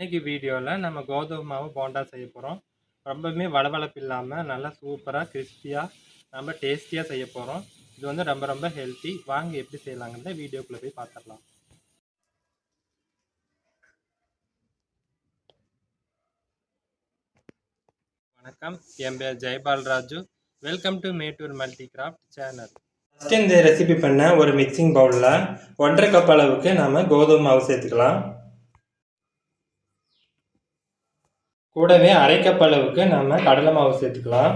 இன்னைக்கு வீடியோவில் நம்ம கோதுமை மாவு போண்டா செய்ய போகிறோம் ரொம்பவுமே வளவளப்பு இல்லாமல் நல்லா சூப்பராக கிறிஸ்பியாக நம்ம டேஸ்டியாக செய்ய போகிறோம் இது வந்து ரொம்ப ரொம்ப ஹெல்த்தி வாங்க எப்படி செய்யலாங்கிறத வீடியோக்குள்ளே போய் பார்த்துடலாம் வணக்கம். என் பேர் Jaipal Raju welcome to Mettur multi craft channel first இந்த ரெசிபி பண்ண ஒரு மிக்சிங் பவுலில் ஒன்றரை கப் அளவுக்கு நம்ம கோதுமை மாவு சேர்த்துக்கலாம். கூடவே அரை அளவுக்கு நம்ம கடலை மாவு சேர்த்துக்கலாம்.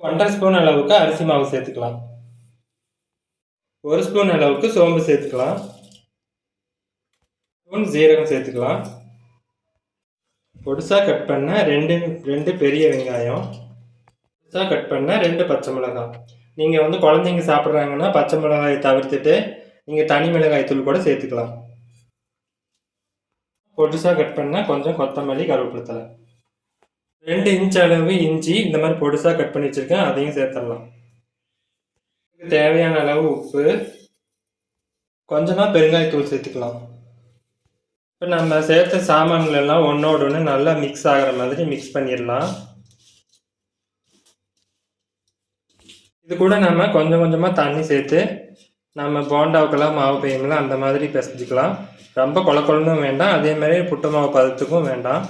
ஒன்றரை ஸ்பூன் அளவுக்கு அரிசி மாவு சேர்த்துக்கலாம். ஒரு ஸ்பூன் அளவுக்கு சோம்பு சேர்த்துக்கலாம். ஸ்பூன் ஜீரகம் சேர்த்துக்கலாம். பொடுசாக கட் பண்ண ரெண்டு ரெண்டு பெரிய வெங்காயம். பொடுசாக கட் பண்ண ரெண்டு பச்சை மிளகாய். நீங்கள் வந்து குழந்தைங்க சாப்பிட்றாங்கன்னா பச்சை மிளகாயை தவிர்த்துட்டு நீங்கள் தனி மிளகாய் தூள் கூட சேர்த்துக்கலாம். பொடுசாக கட் பண்ணால் கொஞ்சம் கொத்தமல்லி கருவேப்பிலை ரெண்டு இன்ச் அளவு இஞ்சி இந்த மாதிரி பொடுசாக கட் பண்ணி வச்சுருக்கேன் அதையும் சேர்த்துடலாம். தேவையான அளவு உப்பு கொஞ்சமாக பெருங்காயத்தூள் சேர்த்துக்கலாம். இப்போ நம்ம சேர்த்த சாமான்கள் எல்லாம் ஒன்றோடு ஒன்று நல்லா மிக்ஸ் ஆகிற மாதிரி மிக்ஸ் பண்ணிடலாம். இது கூட நம்ம கொஞ்சம் கொஞ்சமாக தண்ணி சேர்த்து நம்ம போண்டாவுக்கெல்லாம் மாவு பெய்யும்ல அந்த மாதிரி பிசைஞ்சிக்கலாம். ரொம்ப கொல வேண்டாம் அதே மாதிரி புட்டு மாவு பதத்துக்கும் வேண்டாம்.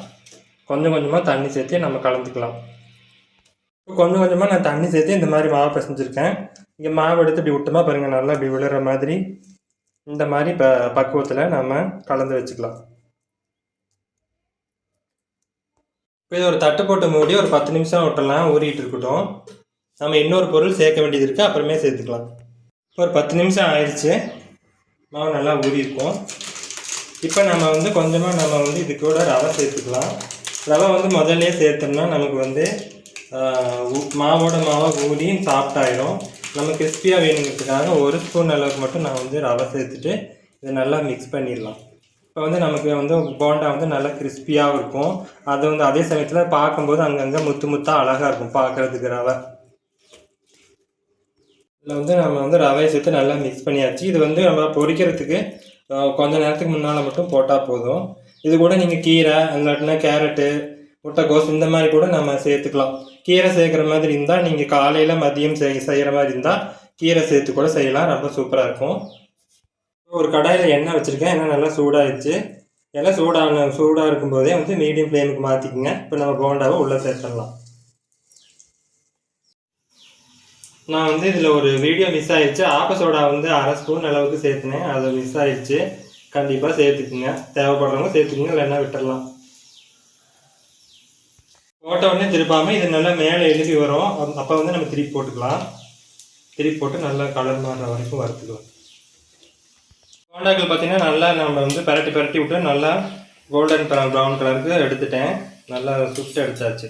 கொஞ்சம் கொஞ்சமாக தண்ணி சேர்த்து நம்ம கலந்துக்கலாம். இப்போ கொஞ்சம் கொஞ்சமாக நான் தண்ணி சேர்த்து இந்த மாதிரி மாவு பிசைஞ்சிருக்கேன். இங்கே மாவு எடுத்து இப்படி விட்டோமா பாருங்கள் நல்லா இப்படி விழுற மாதிரி. இந்த மாதிரி ப பக்குவத்தில் நம்ம கலந்து வச்சுக்கலாம். இப்போ இது ஒரு தட்டு போட்டு மூடி ஒரு பத்து நிமிஷம் விட்டலாம் ஊறிட்டு இருக்கட்டும். நம்ம இன்னொரு பொருள் சேர்க்க வேண்டியது இருக்குது அப்புறமே சேர்த்துக்கலாம். இப்போ ஒரு பத்து நிமிஷம் ஆயிடுச்சு மாவு நல்லா ஊறியிருக்கும். இப்போ நம்ம வந்து கொஞ்சமாக நம்ம வந்து இது கூட ரவை சேர்த்துக்கலாம். ரவை வந்து முதல்ல சேர்த்தோம்னா நமக்கு வந்து மாவோட மாவை ஊறி சாப்பிட்டாயிடும் நம்ம கிறிஸ்பியாக வேணுங்கிறதுக்காக ஒரு ஸ்பூன் அளவுக்கு மட்டும் நான் வந்து ரவை சேர்த்துட்டு இதை நல்லா மிக்ஸ் பண்ணிடலாம். இப்போ வந்து நமக்கு வந்து போண்டா வந்து நல்லா கிறிஸ்பியாகவும் இருக்கும். அது வந்து அதே சமயத்தில் பார்க்கும்போது அங்கங்கே முத்து முத்தாக அழகாக இருக்கும் பார்க்குறதுக்கு ரவை. இதில் வந்து நம்ம வந்து ரவையை சேர்த்து நல்லா மிக்ஸ் பண்ணியாச்சு. இது வந்து நம்ம பொரிக்கிறதுக்கு கொஞ்ச நேரத்துக்கு முன்னால் மட்டும் போட்டால் போதும். இது கூட நீங்கள் கீரை இல்லாட்டினா கேரட்டு முட்டைக்கோஸ் இந்த மாதிரி கூட நம்ம சேர்த்துக்கலாம். கீரை சேர்க்குற மாதிரி இருந்தால் நீங்கள் காலையில் மதியம் செய் செய்கிற மாதிரி இருந்தால் கீரை சேர்த்து கூட செய்யலாம். ரொம்ப சூப்பராக இருக்கும். ஒரு கடாயில் எண்ணெய் வச்சுருக்கேன். எண்ணெய் நல்லா சூடாகிடுச்சு எல்லாம் சூடான சூடாக இருக்கும்போதே வந்து மீடியம் ஃப்ளேமுக்கு மாற்றிக்கங்க இப்போ நம்ம போண்டாவை உள்ளே சேர்த்துடலாம். நான் வந்து இதில் ஒரு வீடியோ மிஸ் ஆயிடுச்சு. ஆப்ப சோடா வந்து அரை ஸ்பூன் அளவுக்கு சேர்த்துனேன். அது மிஸ் ஆயிடுச்சு. கண்டிப்பாக சேர்த்துக்குங்க. தேவைப்படுறவங்க சேர்த்துக்குங்க. இல்லைன்னா விட்டுடலாம் போட்ட உடனே திருப்பாமல் இது நல்லா மேலே எழுதி வரும். அப்போ வந்து நம்ம திருப்பி போட்டுக்கலாம். திருப்பி போட்டு நல்லா கலர் மாறுற வரைக்கும் வறுத்துக்கலாம். போண்டாக்கள் பார்த்தீங்கன்னா நல்லா நம்ம வந்து பரட்டி பரட்டி விட்டு நல்லா கோல்டன் கலர் ப்ரௌன் கலருக்கு எடுத்துட்டேன். நல்லா சுட்டு அடிச்சாச்சு.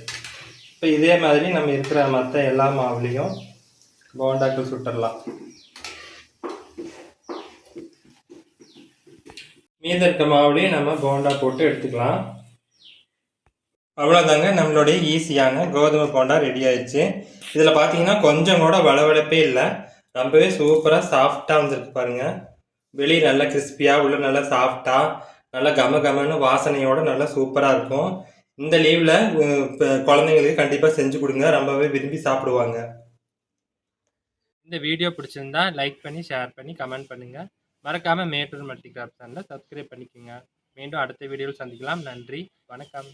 இப்போ இதே மாதிரி நம்ம இருக்கிற மற்ற எல்லா மாவுலேயும் போண்டாக்கள் சுட்டுடலாம் மீத இருக்க மாவுலேயும் நம்ம போண்டா போட்டு எடுத்துக்கலாம் அவ்வளோதாங்க நம்மளுடைய ஈஸியான கோதுமை போண்டா ரெடி ஆயிடுச்சு இதில் பார்த்தீங்கன்னா கொஞ்சம் கூட வளவளப்பே இல்லை ரொம்பவே சூப்பராக சாஃப்டாக வந்துருக்கு பாருங்கள் வெளியே நல்லா கிறிஸ்பியாக உள்ள நல்லா சாஃப்டாக நல்லா கம கமன்னு வாசனையோடு நல்லா சூப்பராக இருக்கும் இந்த லீவில் குழந்தைங்களுக்கு கண்டிப்பாக செஞ்சு கொடுங்க ரொம்பவே விரும்பி சாப்பிடுவாங்க இந்த வீடியோ பிடிச்சிருந்தா லைக் பண்ணி ஷேர் பண்ணி கமெண்ட் பண்ணுங்கள் மறக்காமல் மேட்டூர் மல்டி கிராஃப்ட் சேனலை சப்ஸ்கிரைப் பண்ணிக்கோங்க. மீண்டும் அடுத்த வீடியோவில் சந்திக்கலாம். நன்றி. வணக்கம்.